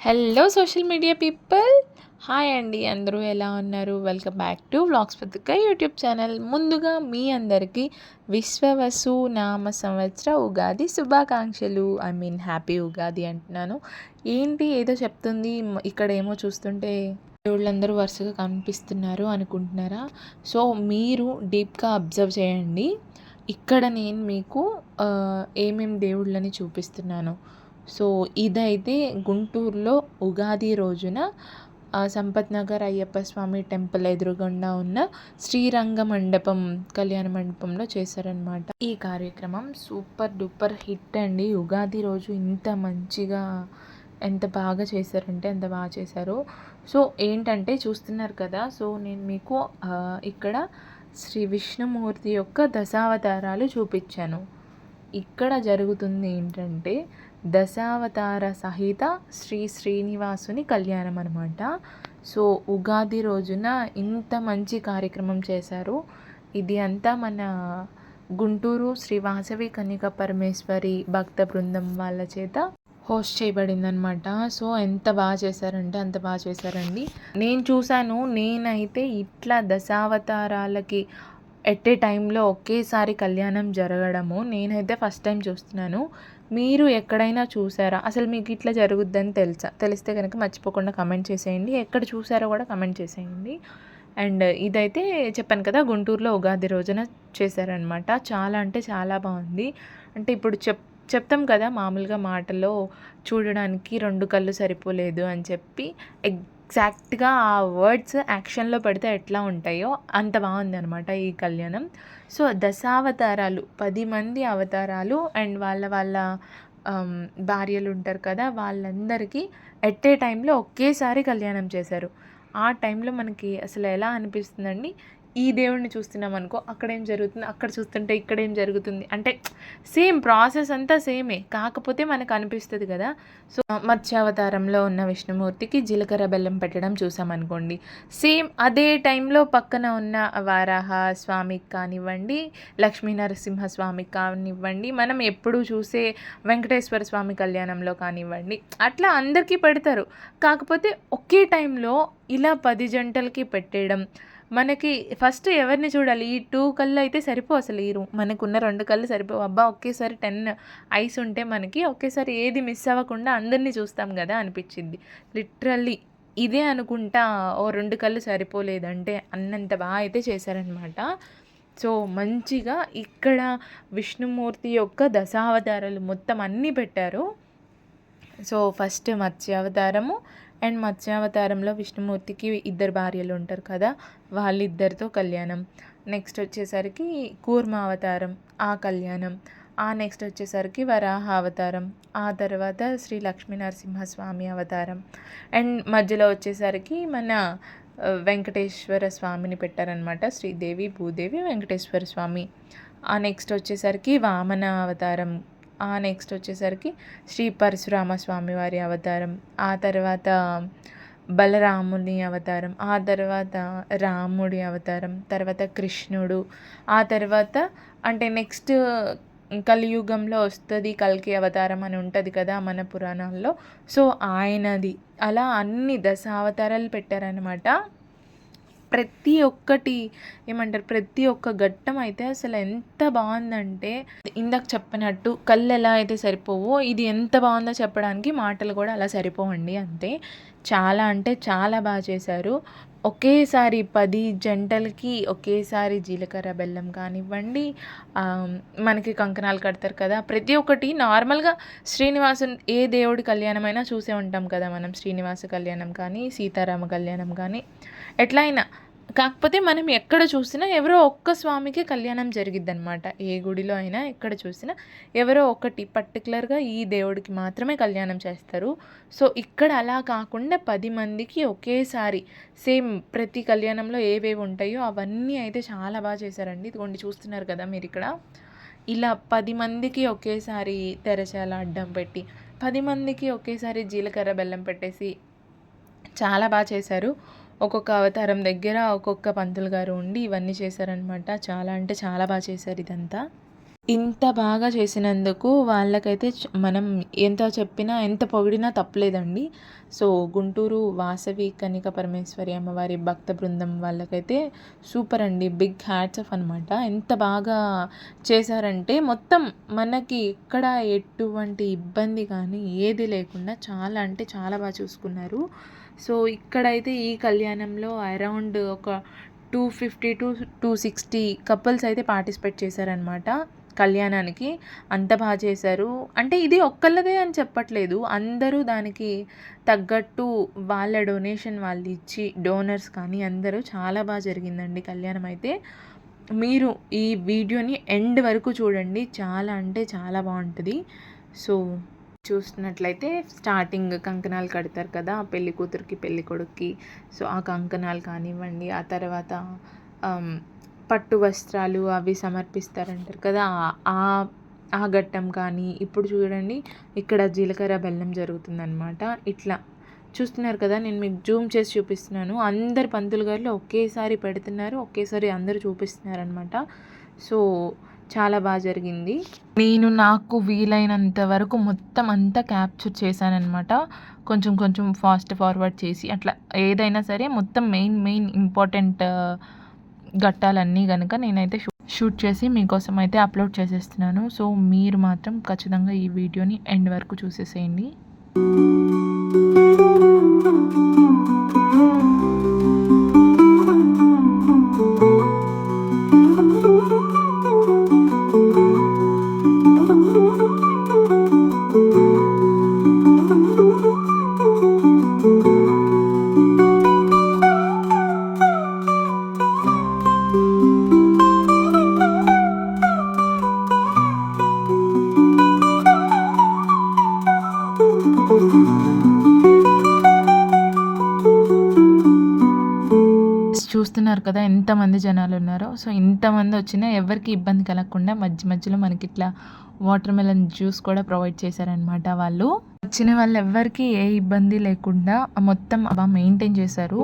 Hello social media people hi అండి అందరూ ఎలా ఉన్నారు? Welcome back to vlogs Patrika YouTube channel ముందుగా మీ అందరికీ విశ్వవసు నామ సంవత్సర ఉగాది శుభాకాంక్షలు. ఐ మీన్ హ్యాపీ ఉగాది అంటున్నాను. ఏంటి? ఏదో చెప్తుంది. ఇక్కడ ఏమో చూస్తుంటే దేవుళ్ళందరూ వరుసగా కనిపిస్తున్నారు అనుకుంటున్నారా? సో మీరు డీప్గా అబ్జర్వ్ చేయండి. ఇక్కడ నేను మీకు ఏమేమి ఏమేం దేవుళ్ళని చూపిస్తున్నాను. సో ఇదైతే గుంటూరులో ఉగాది రోజున సంపత్ నగర్ అయ్యప్ప స్వామి టెంపుల్ ఎదురుగుండా ఉన్న శ్రీరంగ మండపం కళ్యాణ మండపంలో చేశారనమాట ఈ కార్యక్రమం సూపర్ డూపర్ హిట్ అండి. ఉగాది రోజు ఇంత మంచిగా ఎంత బాగా చేశారంటే ఎంత బాగా చేశారు. సో ఏంటంటే చూస్తున్నారు కదా సో నేను మీకు ఇక్కడ శ్రీ విష్ణుమూర్తి యొక్క దశావతారాలు చూపించాను. ఇక్కడ జరుగుతుంది ఏంటంటే దశావతార సహిత శ్రీ శ్రీనివాసుని కళ్యాణం అనమాట సో ఉగాది రోజున ఇంత మంచి కార్యక్రమం చేశారు. ఇది అంతా మన గుంటూరు శ్రీ వాసవి కన్యక పరమేశ్వరి భక్త బృందం వాళ్ళ చేత హోస్ట్ చేయబడిందనమాట సో ఎంత బాగా చేశారంటే అంత బాగా చేశారండి. నేను చూశాను నేనైతే ఇట్లా దశావతారాలకి ఎట్ ఏ టైంలో ఒకేసారి కళ్యాణం జరగడము నేనైతే ఫస్ట్ టైం చూస్తున్నాను. మీరు ఎక్కడైనా చూసారా? అసలు మీకు ఇట్లా జరుగుద్దని తెలుసా? తెలిస్తే కనుక మర్చిపోకుండా కమెంట్ చేసేయండి. ఎక్కడ చూసారో కూడా కమెంట్ చేసేయండి. అండ్ ఇదైతే చెప్పాను కదా గుంటూరులో ఉగాది రోజున చేశారనమాట చాలా అంటే చాలా బాగుంది. అంటే ఇప్పుడు చెప్ చెప్తాం కదా మామూలుగా మాటలో చూడడానికి రెండు కళ్ళు సరిపోలేదు అని చెప్పి ఎగ్జాక్ట్గా ఆ వర్డ్స్ యాక్షన్లో పడితే ఎట్లా ఉంటాయో అంత బాగుందనమాట ఈ కళ్యాణం. సో దశావతారాలు పది మంది అవతారాలు అండ్ వాళ్ళ వాళ్ళ భార్యలు ఉంటారు కదా వాళ్ళందరికీ ఎట్ ఏ టైంలో ఒకేసారి కళ్యాణం చేశారు. ఆ టైంలో మనకి అసలు ఎలా అనిపిస్తుందండి? ఈ దేవుడిని చూస్తున్నాం అనుకో అక్కడ ఏం జరుగుతుంది? అక్కడ చూస్తుంటే ఇక్కడ ఏం జరుగుతుంది? అంటే సేమ్ ప్రాసెస్ అంతా సేమే. కాకపోతే మనకు అనిపిస్తుంది కదా. సో మత్స్యావతారంలో ఉన్న విష్ణుమూర్తికి జీలకర్ర బెల్లం పెట్టడం చూసామనుకోండి సేమ్ అదే టైంలో పక్కన ఉన్న వారాహ స్వామికి కానివ్వండి లక్ష్మీ నరసింహ స్వామికి కానివ్వండి మనం ఎప్పుడూ చూసే వెంకటేశ్వర స్వామి కళ్యాణంలో కానివ్వండి అట్లా అందరికీ పెడతారు. కాకపోతే ఒకే టైంలో ఇలా పది జంటలకి పెట్టేయడం మనకి ఫస్ట్ ఎవరిని చూడాలి? ఈ టూ కళ్ళు అయితే సరిపో అసలు ఈ మనకున్న రెండు కళ్ళు సరిపో అబ్బా ఒకేసారి టెన్ ఐస్ ఉంటే మనకి ఒకేసారి ఏది మిస్ అవ్వకుండా అందరినీ చూస్తాం కదా అనిపించింది. లిటరల్లీ ఇదే అనుకుంటా ఓ రెండు కళ్ళు సరిపోలేదంటే అన్నంత బాగా అయితే చేశారనమాట సో మంచిగా ఇక్కడ విష్ణుమూర్తి యొక్క దశావతారాలు మొత్తం అన్నీ పెట్టారు. సో ఫస్ట్ మత్స్యావతారము అండ్ మత్స్యావతారంలో విష్ణుమూర్తికి ఇద్దరు భార్యలు ఉంటారు కదా వాళ్ళిద్దరితో కళ్యాణం. నెక్స్ట్ వచ్చేసరికి కూర్మ అవతారం ఆ కళ్యాణం. ఆ నెక్స్ట్ వచ్చేసరికి వరాహ అవతారం. ఆ తర్వాత శ్రీ లక్ష్మీ నరసింహస్వామి అవతారం. అండ్ మధ్యలో వచ్చేసరికి మన వెంకటేశ్వర స్వామిని పెట్టారనమాట శ్రీదేవి భూదేవి వెంకటేశ్వర స్వామి. ఆ నెక్స్ట్ వచ్చేసరికి వామన అవతారం. నెక్స్ట్ వచ్చేసరికి శ్రీ పరశురామ స్వామి వారి అవతారం ఆ తర్వాత బలరాముని అవతారం ఆ తర్వాత రాముడి అవతారం తర్వాత కృష్ణుడు ఆ తర్వాత అంటే నెక్స్ట్ కలియుగంలో వస్తుంది కల్కి అవతారం అని ఉంటుంది కదా మన పురాణాల్లో. సో ఆయనది. అలా అన్ని దశ అవతారాలు పెట్టారనమాట ప్రతి ఒక్కటి ఏమంటారు? ప్రతి ఒక్క ఘట్టం అయితే అసలు ఎంత బాగుందంటే ఇందాక చెప్పినట్టు కళ్ళు ఎలా అయితే సరిపోవో ఇది ఎంత బాగుందో చెప్పడానికి మాటలు కూడా అలా సరిపోవండి అంతే. చాలా అంటే చాలా బాగా చేశారు. ఒకేసారి పది జంటలకి ఒకేసారి జీలకర్ర బెల్లం కానివ్వండి మనకి కంకణాలు కడతారు కదా ప్రతి ఒక్కటి నార్మల్గా శ్రీనివాసు ఏ దేవుడి కళ్యాణమైనా చూసే ఉంటాం కదా మనం శ్రీనివాస కళ్యాణం కానీ సీతారామ కళ్యాణం కానీ. ఎట్లా అయినా కాకపోతే మనం ఎక్కడ చూసినా ఎవరో ఒక్క స్వామికి కళ్యాణం జరిగిద్ది అనమాట ఏ గుడిలో అయినా ఎక్కడ చూసినా ఎవరో ఒకటి పర్టికులర్గా ఈ దేవుడికి మాత్రమే కళ్యాణం చేస్తారు. సో ఇక్కడ అలా కాకుండా పది మందికి ఒకేసారి సేమ్ ప్రతి కళ్యాణంలో ఏవేవి ఉంటాయో అవన్నీ అయితే చాలా బాగా చేశారండి. ఇదిగోండి చూస్తున్నారు కదా మీరు ఇక్కడ ఇలా పది మందికి ఒకేసారి తెరచాల అడ్డం పెట్టి పది మందికి ఒకేసారి జీలకర్ర బెల్లం పెట్టేసి చాలా బాగా చేశారు. ఒక్కొక్క అవతారం దగ్గర ఒక్కొక్క పంతులు గారు ఉండి ఇవన్నీ చేశారనమాట చాలా అంటే చాలా బాగా చేశారు ఇదంతా. ఇంత బాగా చేసినందుకు వాళ్ళకైతే మనం ఎంత చెప్పినా ఎంత పొగిడినా తప్పలేదండి. సో గుంటూరు వాసవి కనిక పరమేశ్వరి అమ్మవారి భక్త బృందం వాళ్ళకైతే సూపర్ అండి. బిగ్ హ్యాట్స్ ఆఫ్ అనమాట ఎంత బాగా చేశారంటే మొత్తం మనకి ఎక్కడ ఎటువంటి ఇబ్బంది కానీ ఏది లేకుండా చాలా అంటే చాలా బాగా చూసుకున్నారు. సో ఇక్కడైతే ఈ కళ్యాణంలో అరౌండ్ ఒక two fifty to two sixty couples అయితే పార్టిసిపేట్ చేశారనమాట కళ్యాణానికి. అంత బాగా చేశారు. అంటే ఇది ఒక్కళ్ళదే అని చెప్పట్లేదు. అందరూ దానికి తగ్గట్టు వాళ్ళ డొనేషన్ వాళ్ళు ఇచ్చి డోనర్స్ కానీ అందరూ చాలా బాగా జరిగిందండి కళ్యాణం అయితే. మీరు ఈ వీడియోని ఎండ్ వరకు చూడండి. చాలా అంటే చాలా బాగుంటుంది. సో చూసినట్లయితే స్టార్టింగ్ కంకణాలు కడతారు కదా పెళ్ళి కూతురికి పెళ్ళి కొడుక్కి. సో ఆ కంకణాలు కానివ్వండి ఆ తర్వాత పట్టు వస్త్రాలు అవి సమర్పిస్తారంటారు కదా ఆ ఆ ఘట్టం కానీ. ఇప్పుడు చూడండి ఇక్కడ జీలకర్ర బెల్లం జరుగుతుందనమాట ఇట్లా చూస్తున్నారు కదా నేను మీకు జూమ్ చేసి చూపిస్తున్నాను. అందరు పంతులు గారిలో ఒకేసారి పెడుతున్నారు ఒకేసారి అందరూ చూపిస్తున్నారు అనమాట సో చాలా బాగా జరిగింది. నేను నాకు వీలైనంత వరకు మొత్తం అంతా క్యాప్చర్ చేశానమాట కొంచెం కొంచెం ఫాస్ట్ ఫార్వర్డ్ చేసి అట్లా ఏదైనా సరే మొత్తం మెయిన్ మెయిన్ ఇంపార్టెంట్ ఘట్టాలన్నీ కనుక నేనైతే షూట్ చేసి మీకోసం అయితే అప్లోడ్ చేసేస్తున్నాను. సో మీరు మాత్రం ఖచ్చితంగా ఈ వీడియోని ఎండ్ వరకు చూసేసేయండి. ఎంతమంది జనాలు ఉన్నారో సో ఇంతమంది వచ్చినా ఎవరికి ఇబ్బంది కలగకుండా మధ్య మధ్యలో మనకి ఇట్లా వాటర్ మెలన్ జ్యూస్ కూడా ప్రొవైడ్ చేశారనమాట వాళ్ళు. వచ్చిన వాళ్ళు ఎవరికి ఏ ఇబ్బంది లేకుండా మొత్తం బాగా మెయింటైన్ చేశారు.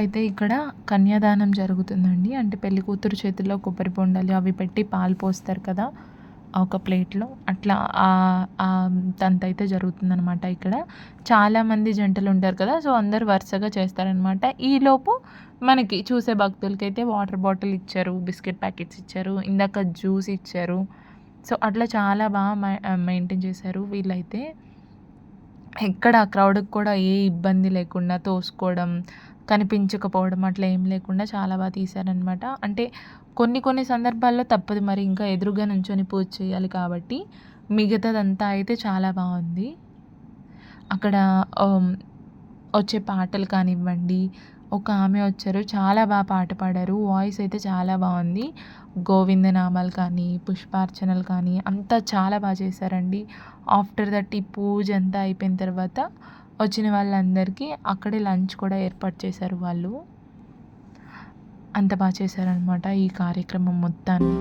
అయితే ఇక్కడ కన్యాదానం జరుగుతుందండి. అంటే పెళ్ళి కూతురు చేతిలో కొబ్బరి బొండాలు అవి పెట్టి పాలు పోస్తారు కదా ఒక ప్లేట్లో. అట్లా తంత అయితే జరుగుతుందనమాట ఇక్కడ. చాలామంది జంటలు ఉంటారు కదా సో అందరు వరుసగా చేస్తారనమాట ఈలోపు మనకి చూసే భక్తులకైతే వాటర్ బాటిల్ ఇచ్చారు బిస్కెట్ ప్యాకెట్స్ ఇచ్చారు ఇందాక జ్యూస్ ఇచ్చారు. సో అట్లా చాలా బాగా మెయింటైన్ చేశారు వీళ్ళైతే. ఎక్కడ క్రౌడ్కి కూడా ఏ ఇబ్బంది లేకుండా తోసుకోవడం కనిపించకపోవడం అట్లా ఏం లేకుండా చాలా బాగా తీశారనమాట. అంటే కొన్ని కొన్ని సందర్భాల్లో తప్పదు మరి ఇంకా ఎదురుగా నుంచొని పూజ చేయాలి కాబట్టి మిగతాదంతా అయితే చాలా బాగుంది అక్కడ వచ్చే పాటలు కానివ్వండి ఒక ఆమె వచ్చారు చాలా బాగా పాట పాడారు వాయిస్ అయితే చాలా బాగుంది గోవిందనామాలు కానీ పుష్పార్చనలు కానీ అంతా చాలా బాగా చేశారండి. ఆఫ్టర్ దట్ ఈ పూజ అంతా అయిపోయిన తర్వాత వచ్చిన వాళ్ళందరికీ అక్కడే లంచ్ కూడా ఏర్పాటు చేశారు వాళ్ళు. అంత బాగా చేశారనమాట ఈ కార్యక్రమం మొత్తాన్ని.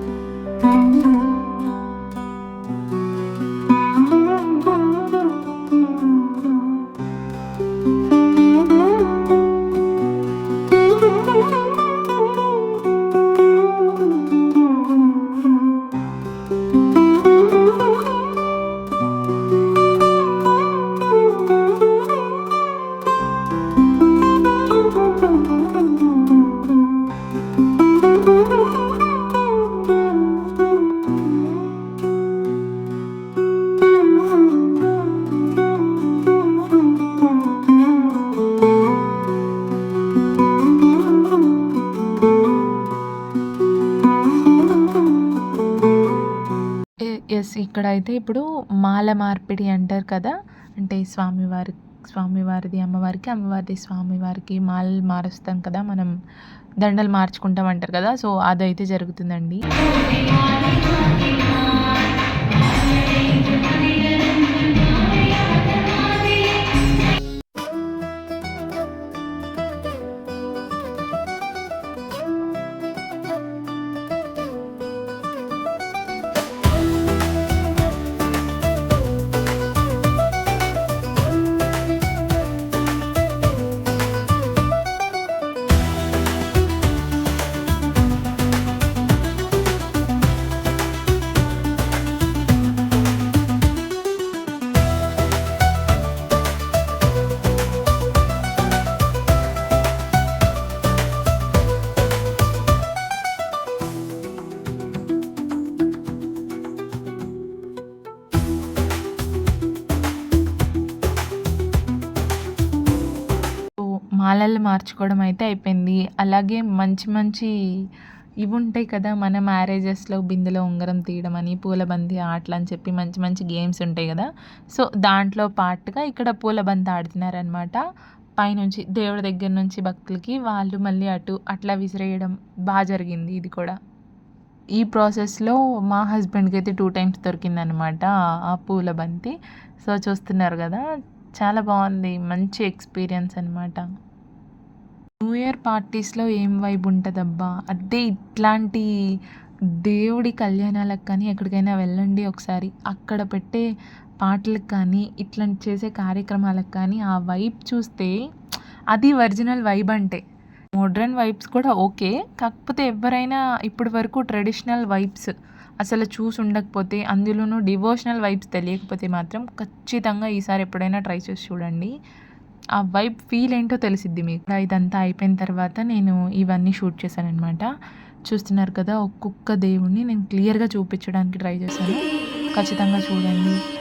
ఇక్కడైతే ఇప్పుడు మాల మార్పిడి అంటారు కదా అంటే స్వామివారి స్వామివారిది అమ్మవారికి అమ్మవారిది స్వామివారికి మాలలు మారుస్తాం కదా మనం దండలు మార్చుకుంటాం అంటారు కదా సో అదైతే జరుగుతుందండి. మాలలు మార్చుకోవడం అయితే అయిపోయింది. అలాగే మంచి మంచి ఇవి ఉంటాయి కదా మన మ్యారేజెస్లో బిందెలో ఉంగరం తీయడం అని పూలబంతి ఆటలు అని చెప్పి మంచి మంచి గేమ్స్ ఉంటాయి కదా. సో దాంట్లో పార్ట్గా ఇక్కడ పూలబంతి ఆడుతున్నారనమాట పైనుంచి దేవుడి దగ్గర నుంచి భక్తులకి వాళ్ళు మళ్ళీ అటు అట్లా విసిరేయడం బాగా జరిగింది ఇది కూడా. ఈ ప్రాసెస్లో మా హస్బెండ్కి అయితే టూ టైమ్స్ దొరికిందనమాట ఆ పూల బంతి సో చూస్తున్నారు కదా చాలా బాగుంది మంచి ఎక్స్పీరియన్స్ అనమాట న్యూ ఇయర్ పార్టీస్లో ఏం వైబ్ ఉంటుందబ్బా? అదే ఇట్లాంటి దేవుడి కళ్యాణాలకు కానీ ఎక్కడికైనా వెళ్ళండి ఒకసారి. అక్కడ పెట్టే పాటలకు కానీ ఇట్లాంటి చేసే కార్యక్రమాలకు కానీ ఆ వైబ్ చూస్తే అది ఒరిజినల్ వైబ్ అంటే. మోడ్రన్ వైబ్స్ కూడా ఓకే కాకపోతే ఎవరైనా ఇప్పటి వరకు ట్రెడిషనల్ వైబ్స్ అసలు చూసి ఉండకపోతే అందులోనూ డివోషనల్ వైబ్స్ తెలియకపోతే మాత్రం ఖచ్చితంగా ఈసారి ఎప్పుడైనా ట్రై చేసి చూడండి. ఆ వైబ్ ఫీల్ ఏంటో తెలిసిద్ది మీకు. ఇదంతా అయిపోయిన తర్వాత నేను ఇవన్నీ షూట్ చేశాను అనమాట చూస్తున్నారు కదా ఒక్కొక్క దేవుణ్ణి నేను క్లియర్గా చూపించడానికి ట్రై చేశాను. ఖచ్చితంగా చూడండి.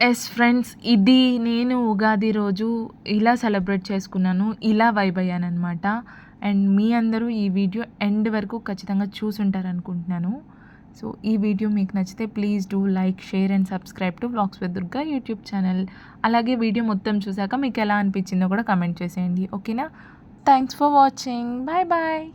ఎస్ ఫ్రెండ్స్ ఇది నేను ఉగాది రోజు ఇలా సెలబ్రేట్ చేసుకున్నాను ఇలా వైబ్ అయ్యాను అనమాట అండ్ మీ అందరూ ఈ వీడియో ఎండ్ వరకు ఖచ్చితంగా చూసుంటారు అనుకుంటున్నాను సో ఈ వీడియో మీకు నచ్చితే please do like share and subscribe to blogs with Durga YouTube channel అలాగే వీడియో మొత్తం చూసాక మీకు ఎలా అనిపించిందో కూడా కమెంట్ చేసేయండి. ఓకేనా thanks for watching bye bye